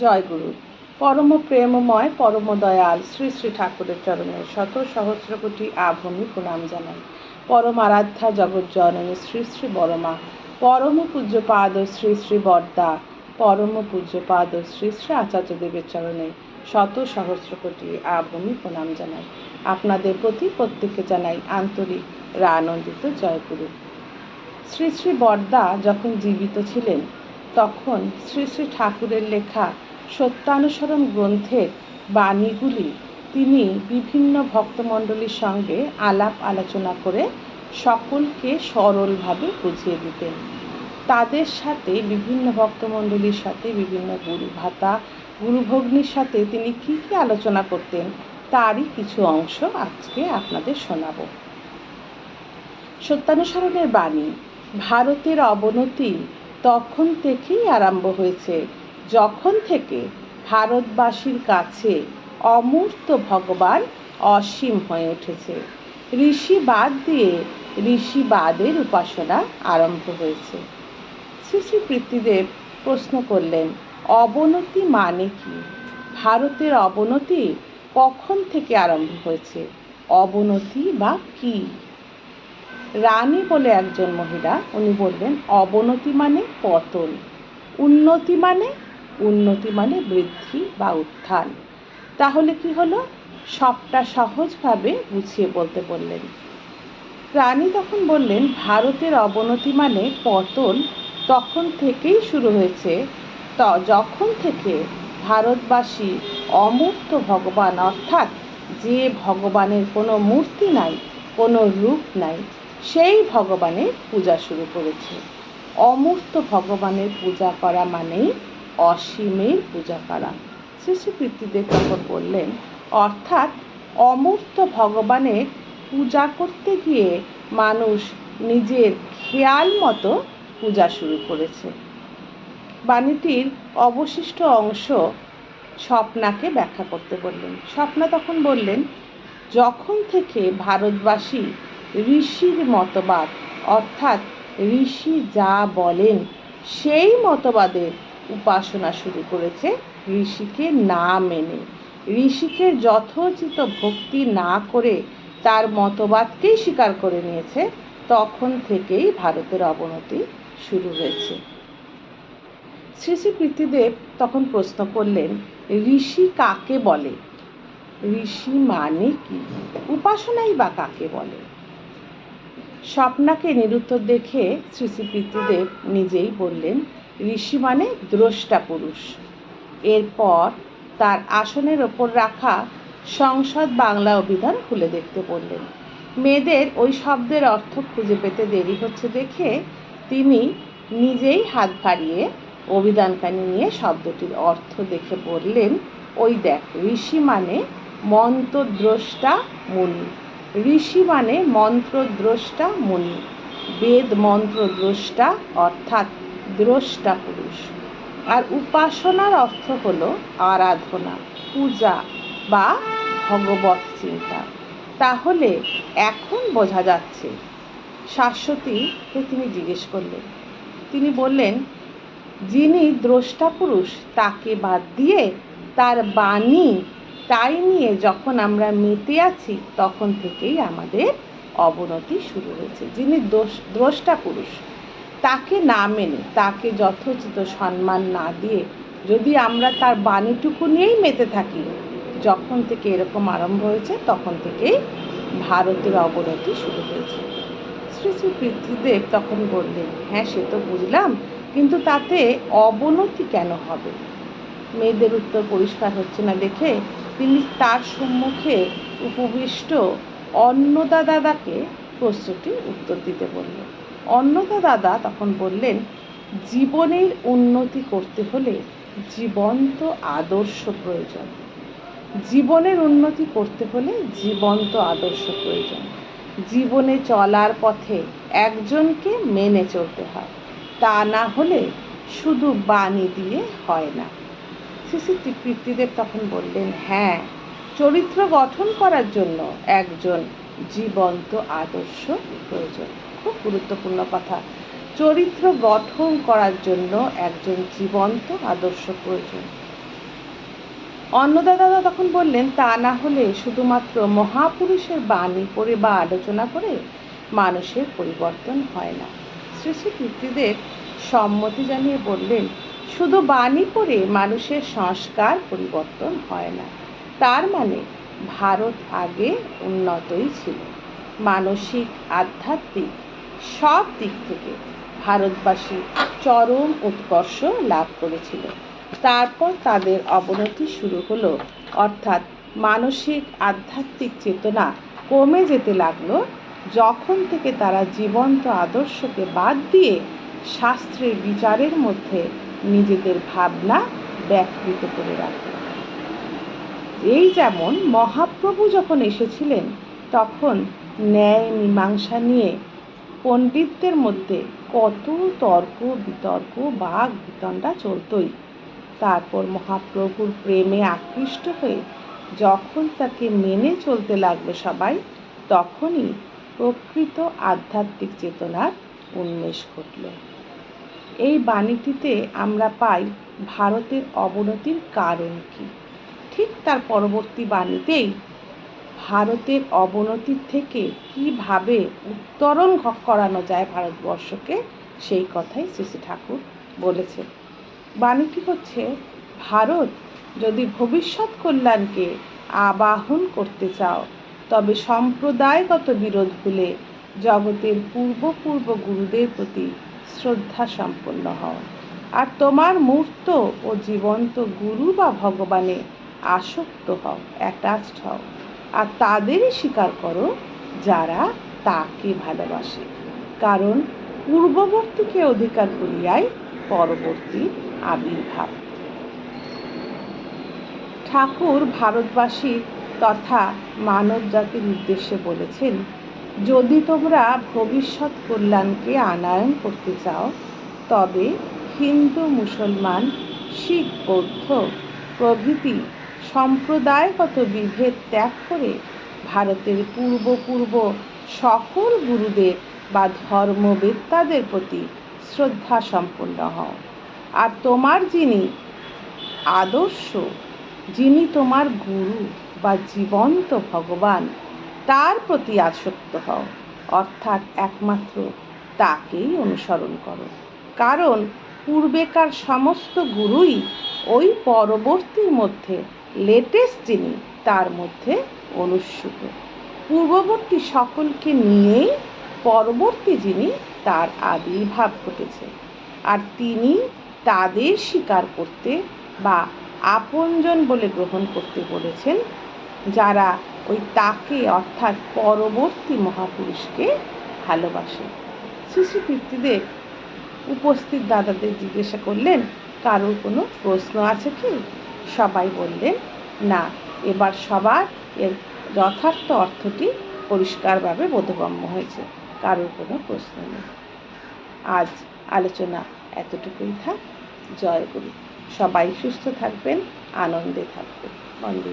জয় গুরু পরম প্রেমময়, পরম দয়াল শ্রী শ্রী ঠাকুরের চরণে শত সহস্র কোটি আভূমি প্রণাম জানাই। পরম আরাধ্যা জগৎ জননী শ্রী শ্রী বরমা, পরম পূজ্যপাদ শ্রী শ্রী বর্দা, পরম পূজ্যপাদ শ্রী শ্রী আচার্যদেবের চরণে শত সহস্র কোটি আভূমি প্রণাম জানাই। আপনাদের প্রতি প্রত্যেককে জানাই আন্তরিক রা আনন্দিত জয়গুরু। শ্রী শ্রী বর্দা যখন জীবিত ছিলেন তখন শ্রী শ্রী ঠাকুরের লেখা সত্যানুসরণ গ্রন্থের বাণীগুলি তিনি বিভিন্ন ভক্তমণ্ডলীর সঙ্গে আলাপ আলোচনা করে সকলকে সরলভাবে বুঝিয়ে দিতেন। তাদের সাথে বিভিন্ন ভক্তমণ্ডলীর সাথে বিভিন্ন গুরু ভাতা গুরুভগ্নির সাথে তিনি কি কি আলোচনা করতেন তারই কিছু অংশ আজকে আপনাদের শোনাবো। সত্যানুসরণের বাণী, ভারতের অবনতি তখন থেকেই আরম্ভ হয়েছে। যখন থেকে ভারতবাসীর কাছে অমূর্ত ভগবান অসীম হয়ে উঠেছে। ঋষিবাদ দিয়ে ঋষিবাদের উপাসনা আরম্ভ হয়েছে। শ্রী শ্রী পৃথ্বীদেব প্রশ্ন করলেন, অবনতি মানে কি? ভারতের অবনতি কখন থেকে আরম্ভ হয়েছে? অবনতি বা কি? রানী বলে একজন মহিলা, উনি বলবেন, অবনতি মানে পতন, উন্নতি মানে উন্নতি মানে বৃদ্ধি বা উত্থান। তাহলে কি হলো? সবটা সহজভাবে গুছিয়ে বলতে বললেন। রানী তখন বললেন, ভারতের অবনতি মানে পতন তখন থেকেই শুরু হয়েছে। ত, যখন থেকে ভারতবাসী অমূর্ত ভগবান, অর্থাৎ যে ভগবানের কোনো মূর্তি নাই, কোনো রূপ নাই সেই ভগবানের পূজা শুরু করেছে। অমূর্ত ভগবানের পূজা করা মানেই অসীমের পূজা করা। শ্রী তখন বললেন, অর্থাৎ অমূর্ত ভগবানের পূজা করতে গিয়ে মানুষ নিজের খেয়াল মতো পূজা শুরু করেছে। বাণীটির অবশিষ্ট অংশ স্বপ্নাকে ব্যাখ্যা করতে বললেন। স্বপ্না তখন বললেন, যখন থেকে ভারতবাসী ঋষির মতবাদ, অর্থাৎ ঋষি যা বলেন, সেই মতবাদের উপাসনা শুরু করেছে ঋষিকে না মেনে। ঋষিকে যথোচিত ভক্তি না করে তার মতবাদকেই স্বীকার করে নিয়েছে, তখন থেকেই ভারতের অবনতি শুরু হয়েছে। শ্রী শ্রী পৃথ্বীদেব তখন প্রশ্ন করলেন, ঋষি কাকে বলে? ঋষি মানে কি? উপাসনাই বা কাকে বলে? স্বপ্নাকে নিরুত্তর দেখে শ্রী শ্রী পিতৃদেব নিজেই বললেন, ঋষি মানে দ্রষ্টা পুরুষ। এরপর তার আসনের ওপর রাখা সংসদ বাংলা অভিধান খুলে দেখতে বললেন। মেয়েদের ওই শব্দের অর্থ খুঁজে পেতে দেরি হচ্ছে দেখে তিনি নিজেই হাত বাড়িয়ে অভিধানখানি নিয়ে শব্দটির অর্থ দেখে বললেন, ওই দেখ, ঋষি মানে মন্ত্রদ্রষ্টা মুনি। ঋষি মানে মন্ত্রদ্রষ্টা মুনি, বেদ মন্ত্রদ্রষ্টা অর্থাৎ দ্রষ্টা পুরুষ। আর উপাসনার অর্থ হল আরাধনা, পূজা বা ভগবত চিন্তা। তাহলে এখন বোঝা যাচ্ছে শাশ্বতীকে তিনি জিজ্ঞেস করলেন। তিনি বললেন, যিনি দ্রষ্টা পুরুষ তাকে বাদ দিয়ে তার বাণী তাই নিয়ে যখন আমরা মেতে আছি, তখন থেকেই আমাদের অবনতি শুরু হয়েছে। যিনি দোষ, দ্রষ্টা পুরুষ, তাকে না মেনে, তাকে যথোচিত সম্মান না দিয়ে যদি আমরা তার বাণীটুকু নিয়েই মেতে থাকি, যখন থেকে এরকম আরম্ভ হয়েছে, তখন থেকেই ভারতের অবনতি শুরু হয়েছে। শ্রী শ্রী পৃথ্বীদেব তখন বললেন হ্যাঁ সে তো বুঝলাম, কিন্তু তাতে অবনতি কেন হবে? মেয়েদের উত্তর পরিষ্কার হচ্ছে না দেখে তিনি তার সম্মুখে উপবিষ্ট অন্নদা দাদাকে প্রশ্নটি উত্তর দিতে বললেন অন্নদা দাদা তখন বললেন, জীবনের উন্নতি করতে হলে জীবন্ত আদর্শ প্রয়োজন। জীবনের উন্নতি করতে হলে জীবন্ত আদর্শ প্রয়োজন। জীবনে চলার পথে একজনকে মেনে চলতে হয়। তা না হলে শুধু বাণী দিয়ে হয় না। শ্রী পিতৃদেব তখন বললেন হ্যাঁ চরিত্র গঠন করার জন্য একজন জীবন্ত আদর্শ প্রয়োজন। খুব গুরুত্বপূর্ণ কথা। চরিত্র গঠন করার জন্য একজন জীবন্ত আদর্শ প্রয়োজন। অন্নদাদা তখন বললেন, তা না হলে শুধুমাত্র মহাপুরুষের বাণী পড়ে বা আলোচনা করে মানুষের পরিবর্তন হয় না। শ্রী শ্রী পিতৃদেব সম্মতি জানিয়ে বললেন শুধু বাণী করে মানুষের সংস্কার পরিবর্তন হয় না, তার মানে ভারত আগে উন্নতই ছিল। মানসিক, আধ্যাত্মিক সব দিক থেকে ভারতবাসী চরম উৎকর্ষ লাভ করেছিল। তারপর তাদের অবনতি শুরু হলো, অর্থাৎ মানসিক, আধ্যাত্মিক চেতনা কমে যেতে লাগল, যখন থেকে তারা জীবন্ত আদর্শকে বাদ দিয়ে শাস্ত্রের বিচারের মধ্যে নিজেদের ভাবনা ব্যাকৃত করে রাখল এই যেমন মহাপ্রভু যখন এসেছিলেন, তখন ন্যায় মীমাংসা নিয়ে পণ্ডিতদের মধ্যে কত তর্ক, বিতর্ক বাঘ বিতণ্ডা চলতই। তারপর মহাপ্রভুর প্রেমে আকৃষ্ট হয়ে যখন তাকে মেনে চলতে লাগল সবাই, তখনই প্রকৃত আধ্যাত্মিক চেতনার উন্মেষ ঘটল। এই বাণীটিতে আমরা পাই ভারতের অবনতির কারণ কি? ঠিক তার পরবর্তী বাণীতেই ভারতের অবনতির থেকে কীভাবে উত্তরণ করানো যায় ভারতবর্ষকে, সেই কথাই শ্রী ঠাকুর বলেছেন। বাণীটি হচ্ছে, ভারত যদি ভবিষ্যৎ কল্যাণকে আবাহন করতে চাও, তবে সম্প্রদায়গত বিরোধ ভুলে জগতের পূর্বপূর্ব গুরুদের প্রতি শ্রদ্ধা সম্পন্ন হও। আর তোমার মূর্ত ও জীবন্ত গুরু বা ভগবানে আসক্ত হও অ্যাটাচড হও। আর তাদেরই স্বীকার করো যারা তাকে ভালোবাসে। কারণ পূর্ববর্তীকে অধিকার করিয়াই পরবর্তী আবির্ভাব। ঠাকুর ভারতবাসী তথা মানব জাতির উদ্দেশ্যে বলেছেন যদি তোমরা ভবিষ্যৎ কল্যাণকে আনায়ন করতে চাও, তবে হিন্দু মুসলমান, শিখ, বৌদ্ধ প্রভৃতি সম্প্রদায়গত বিভেদ ত্যাগ করে ভারতের পূর্ব পূর্ব সকল গুরুদের বা ধর্মবেত্তাদের প্রতি শ্রদ্ধা সম্পন্ন হও। আর তোমার যিনি আদর্শ, যিনি তোমার গুরু বা জীবন্ত ভগবান তার প্রতি আসক্ত হও। অর্থাৎ একমাত্র তাকেই অনুসরণ করো। কারণ পূর্বেকার সমস্ত গুরুই ওই পরবর্তীর মধ্যে লেটেস্ট যিনি, তার মধ্যে অনুস্যুত পূর্ববর্তী সকলকে নিয়েই পরবর্তী যিনি, তার আবির্ভাব ঘটেছে। আর তিনি তাদের স্বীকার করতে বা আপনজন বলে গ্রহণ করতে বলেছেন, যারা ওই তাকে, অর্থাৎ পরবর্তী মহাপুরুষকে ভালোবাসে। শ্রী পিতৃদেব উপস্থিত দাদাদের জিজ্ঞাসা করলেন, কারোর কোনো প্রশ্ন আছে কি? সবাই বললেন, না। এবার সবার এর যথার্থ অর্থটি পরিষ্কারভাবে বোধগম্য হয়েছে। কারোর কোনো প্রশ্ন নেই। আজ আলোচনা এতটুকুই থাক। জয় গুরু। সবাই সুস্থ থাকবেন, আনন্দে থাকবেন। বন্দে